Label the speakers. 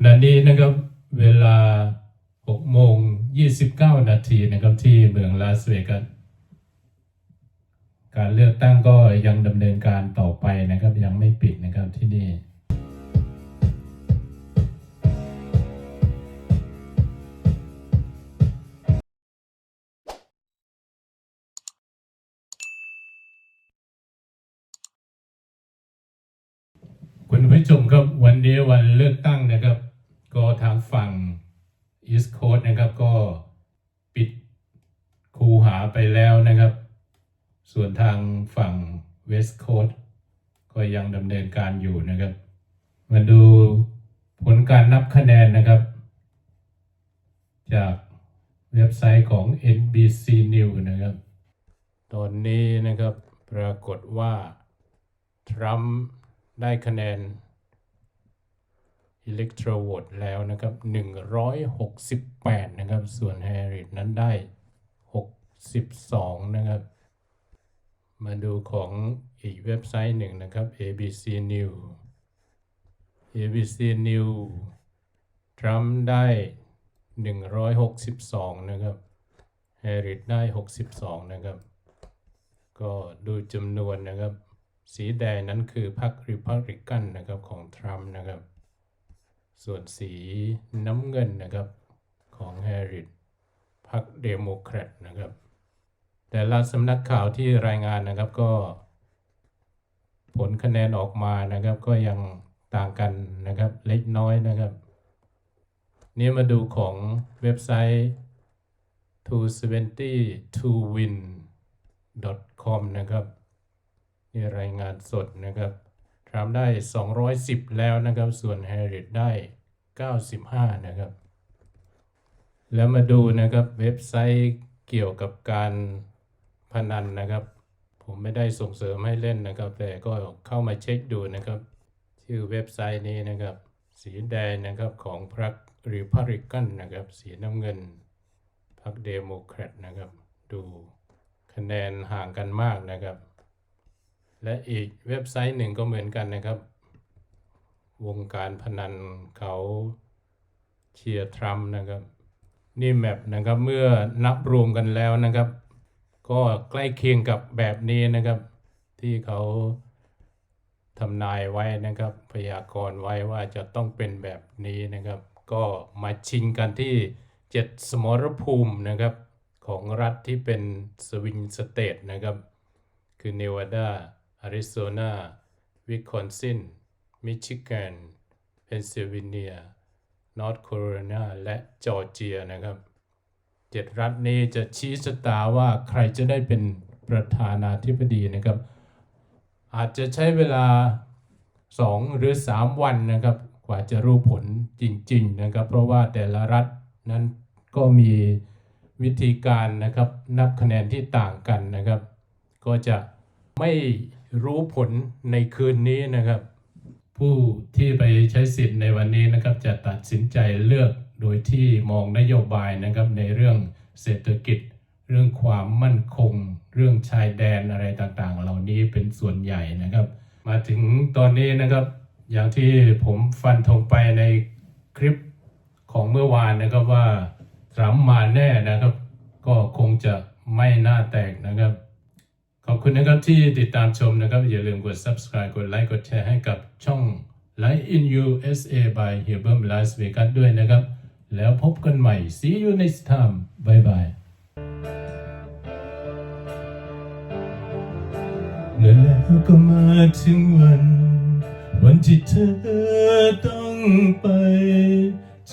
Speaker 1: ขณะนี้นะครับเวลา6โมง29 นาทีนะครับที่เมืองลาสเวกัสการเลือกตั้งก็ยังดำเนินการต่อไปนะครับยังไม่ปิดนะครับที่นี่คุณผู้ชมครับวันนี้วันเลือกตั้งนะครับ ก็ทางฝั่ง East Coast นะครับก็ปิดคูหาไปแล้วนะครับ ส่วนทางฝั่ง West Coast ก็ยังดำเนินการอยู่นะครับ มาดูผลการนับคะแนนนะครับ จากเว็บไซต์ของ NBC News นะครับ ตอนนี้นะครับปรากฏว่า ทรัมป์ได้คะแนน Electro Vote แล้วนะครับ 168 นะครับ ส่วนแฮริสนั้นได้ 62 นะครับ มาดูของอีกเว็บไซต์หนึ่งนะครับ ABC News ABC News ทรัมป์ได้ 162 นะครับแฮริสได้ 62 นะครับ ก็ดูจำนวนนะครับ สีแดงนั้นคือพรรคริพับลิกันนะครับของทรัมป์นะครับ ส่วนสีน้ำเงินนะครับของแฮริสพรรคเดโมแครตนะครับ แต่ละสำนักข่าวที่รายงานนะครับก็ ผลคะแนนออกมานะครับก็ยังต่างกันนะครับเล็กน้อยนะครับ นี่มาดูของเว็บไซต์ 272win.com นะครับ นี่รายงานสดนะครับ ทรัมป์ได้ 210 แล้วนะครับ ส่วนแฮร์ริสได้ 95 นะครับ แล้วมาดูนะครับเว็บไซต์เกี่ยวกับการพนันนะครับ ผมไม่ได้ส่งเสริมให้เล่นนะครับ แต่ก็เข้ามาเช็คดูนะครับ ชื่อเว็บไซต์นี้นะครับ สีแดงนะครับของพรรครีพับลิกันนะครับ สีน้ำเงินพรรคเดโมแครตนะครับ ดูคะแนนห่างกันมากนะครับ และอีกเว็บไซต์หนึ่งก็เหมือนกันนะครับ วงการพนันเขาเชียร์ทรัมป์นะครับ นี่แมปนะครับเมื่อนับรวมกันแล้วนะครับ ก็ใกล้เคียงกับแบบนี้นะครับ ที่เขาทำนายไว้นะครับ พยากรณ์ไว้ว่าจะต้องเป็นแบบนี้นะครับ ก็มาชิงกันที่เจ็ดสมรภูมินะครับ ของรัฐที่เป็นสวิงสเตทนะครับ คือเนวาดา อาริโซนาวิคอนซิน มิชิแกน เพนซิลเวเนีย นอร์ทแคโรไลนา และจอร์เจียนะครับเจ็ดรัฐนี้จะชี้ชะตาว่าใครจะได้เป็นประธานาธิบดีนะครับ อาจจะใช้เวลา 2 หรือ 3 วันนะครับ กว่าจะรู้ผลจริง ๆ นะครับ เพราะว่าแต่ละรัฐนั้นก็มีวิธีการนะครับ นับคะแนนที่ต่างกันนะครับ ก็จะไม่ รู้ผลในคืนนี้นะครับ ผู้ที่ไปใช้สิทธิ์ในวันนี้นะครับจะตัดสินใจเลือกโดยที่มองนโยบายนะครับในเรื่องเศรษฐกิจ เรื่องความมั่นคง เรื่องชายแดนอะไรต่างๆ เหล่านี้เป็นส่วนใหญ่นะครับ มาถึงตอนนี้นะครับ อย่างที่ผมฟันธงไปในคลิปของเมื่อวานนะครับว่าทรัมมาแน่นะครับ ก็คงจะไม่น่าแตกนะครับ ขอบคุณนะครับที่ติดตามชมนะครับ อย่าลืมกด subscribe กดไลค์กดแชร์ให้กับช่อง Light in USA by h e r b e r Las Vegas ด้วยนะครับ แล้วพบกันใหม่ see you next time bye bye และแล้วก็มาถึงวัน วันที่เธอต้องไปใจ